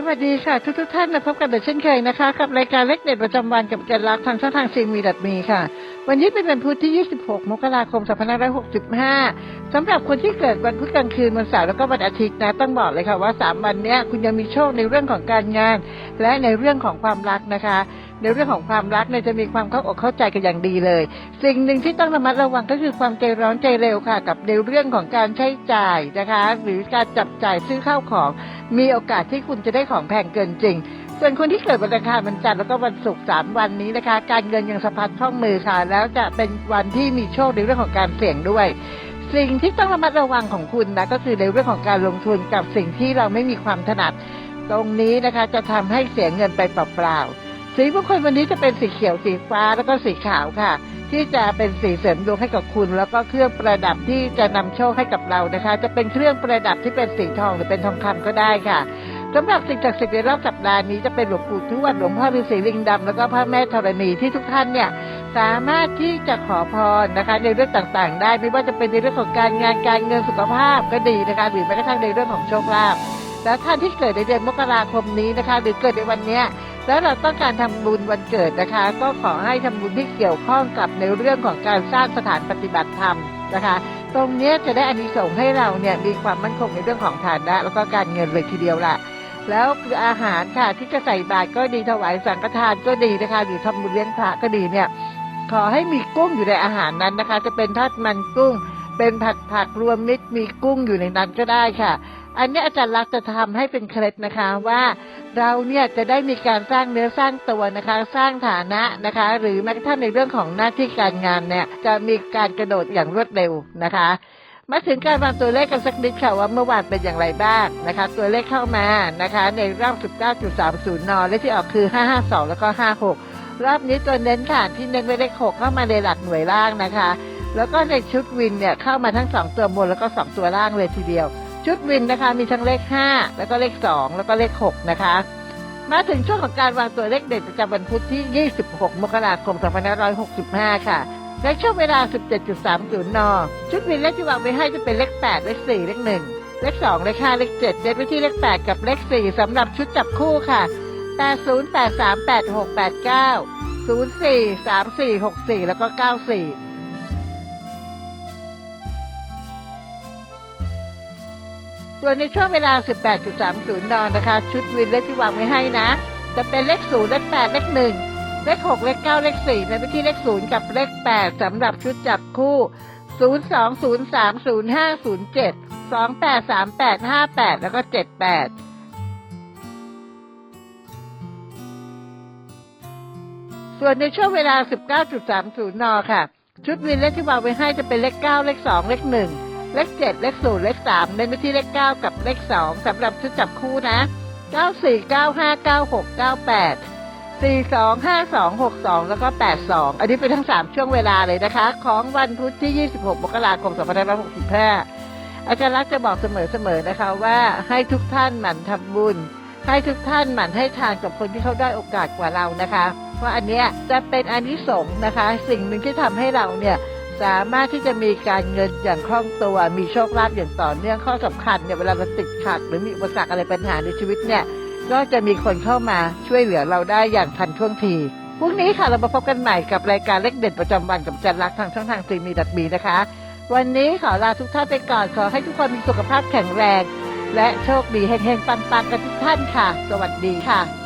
สวัสดีค่ะ ทุกทุกท่านมาพบกันเช่นเคยนะคะ กับรายการเล็กเด็ดประจำวันกับอาจันรักทางช่องทางซีมีดัดมีค่ะ วันนี้เป็นวันพุธที่ 26 มกราคม 2565 สำหรับคนที่เกิดวันพุธกลางคืนวันเสาร์แล้วก็วันอาทิตย์นะต้องบอกเลยค่ะว่า 3 วันนี้คุณยังมีโชคในเรื่องของการงาน และในเรื่องของความรักนะคะในเรื่องของความรักเนี่ยจะมีความเข้าอกเข้าใจกันอย่างดีเลย สิ่งหนึ่งที่ต้องระมัดระวังก็คือความใจร้อนใจเร็วค่ะ กับในเรื่องของการใช้จ่ายนะคะ หรือการจับจ่ายซื้อข้าวของ มีโอกาสที่คุณจะได้ของแพงเกินจริง ส่วนคนที่เกิดวันอังคารวันจันทร์แล้วก็วันศุกร์สามวันนี้นะคะ การเงินยังสะพัดคล่องมือค่ะ แล้วจะเป็นวันที่มีโชคในเรื่องของการเสี่ยงด้วย สิ่งที่ต้องระมัดระวังของคุณนะก็คือในเรื่องของการลงทุนกับสิ่งที่เราไม่มีความถนัด ตรงนี้นะคะจะทำให้เสียเงินไปเปล่าๆ สีมงคลวันนี้จะเป็นสีเขียวสีฟ้าแล้วก็สีขาวค่ะ ที่จะเป็นสีเสริมดวงให้กับคุณ แล้วก็เครื่องประดับที่จะนำโชคให้กับเรานะคะ จะเป็นเครื่องประดับที่เป็นสีทองหรือเป็นทองคำก็ได้ค่ะสำหรับสิ่งศักดิ์สิทธิ์ในรอบสัปดาห์นี้จะเป็นหลวงปู่ทวดหลวงพ่อฤาษีลิงดำแล้วก็พระแม่ธรณีที่ทุกท่านเนี่ยสามารถที่จะขอพรนะคะในเรื่องต่างๆ ได้ไม่ว่าจะเป็นในเรื่องของการงานการเงินสุขภาพก็ดีนะคะหรือแม้กระทั่งในเรื่องของโชคลาภแล้วท่านที่เกิดในเดือนมกราคมนี้นะคะ หรือเกิดในวันเนี้ย แล้วเราต้องการทำบุญวันเกิดนะคะ ก็ขอให้ทำบุญที่เกี่ยวข้องกับในเรื่องของการสร้างสถานปฏิบัติธรรมนะคะ ตรงนี้จะได้อานิสงส์ให้เราเนี่ยมีความมั่นคงในเรื่องของฐานะ แล้วก็การเงินเลยทีเดียวล่ะ แล้วคืออาหารค่ะที่จะใส่บาตรก็ดีถวายสังฆทานก็ดีนะคะหรือทำบุญเลี้ยงพระก็ดีเนี่ยขอให้มีกุ้งอยู่ในอาหารนั้นนะคะ จะเป็นทอดมันกุ้ง เป็นผัดผักรวมมิตรมีกุ้งอยู่ในนั้นก็ได้ค่ะ อันนี้อาจารย์ลักษจะทำให้เป็นเคล็ดนะคะว่า เราเนี่ยจะได้มีการสร้างเนื้อสร้างตัวนะคะ สร้างฐานะนะคะ หรือแม้กระทั่งในเรื่องของหน้าที่การงานเนี่ย จะมีการกระโดดอย่างรวดเร็วนะคะ มาถึงการวางตัวเลขกันสักนิดค่ะว่าเมื่อวานเป็นอย่างไรบ้างนะคะ ตัวเลขเข้ามานะคะ ในรอบ 19.30 นเลขที่ออกคือ 552 แล้วก็ 56 รอบนี้ตัวเน้นค่ะที่เน้นไว้เลข6เข้ามาในหลักหน่วยล่างนะคะ แล้วก็ในชุดวินเนี่ยเข้ามาทั้ง 2 ตัวบนแล้วก็ 2 ตัวล่างเลยทีเดียว ชุดวินนะคะมีทั้งเลข 5 แล้วก็เลข 2 แล้วก็เลข 6 นะคะ มาถึงช่วงของการวางตัวเลขเด่นประจำวันพุธที่ 26 มกราคม 2565 ค่ะในช่วงเวลา 17.30 น ชุดวินเลขที่วางไว้ให้จะเป็นเลข 8 เลข 4 เลข 1 เลข 2 เลข 5 เลข 7 เด่นไปที่เลข 8 กับเลข 4 สำหรับชุดจับคู่ค่ะ 80 83 86 89 04 34 64 แล้วก็ 94 ส่วนในช่วงเวลา 18.30นนะคะ ชุดวินเลขที่วางไว้ให้นะ จะเป็นเลข 0 เลข 8 เลข 1 เลข 6 เลข 9 เลข 4 ในไปที่เลข 0 กับเลข 8สำหรับชุดจับคู่ 0 2 0 3 0 5 0 7 2 8 3 8 5 8 แล้วก็ 78ส่วนในช่วงเวลา 19.30 น ค่ะ ชุดวินเลขที่วางไว้ให้จะเป็นเลข 9 เลข 2 เลข 1 เลข7เลข0เลข3เน้นไปที่เลข9กับเลข2สำหรับชุดจับคู่นะ94 95 96 98 42 52 62แล้วก็82อันนี้เป็นทั้ง3ช่วงเวลาเลยนะคะ ของวันพุธที่26มกราคม2565อาจารย์รักษณ์จะบอกเสมอๆนะคะว่าให้ทุกท่านหมั่นทำบุญ ให้ทุกท่านหมั่นให้ทานกับคนที่เขาได้โอกาสกว่าเรานะคะ เพราะอันเนี้ยจะเป็นอานิสงส์นะคะ สิ่งหนึ่งที่ทำให้เราเนี่ย สามารถที่จะมีการเงินอย่างคล่องตัว มีโชคลาภอย่างต่อเนื่องข้อสำคัญเนี่ยเวลาเราติดขัด หรือมีอุปสรรคอะไรปัญหาในชีวิตเนี่ยก็จะมีคนเข้ามาช่วยเหลือเราได้อย่างทันท่วงทีพรุ่งนี้ค่ะเรามาพบกันใหม่กับรายการเลขเด็ดประจำวันกับอาจันรักทางช่องทางซีมีดัดมีนะคะ วันนี้ขอลาทุกท่านไปก่อนขอให้ทุกคนมีสุขภาพแข็งแรง และโชคดีเฮงๆปังๆกันทุกท่านค่ะ สวัสดีค่ะ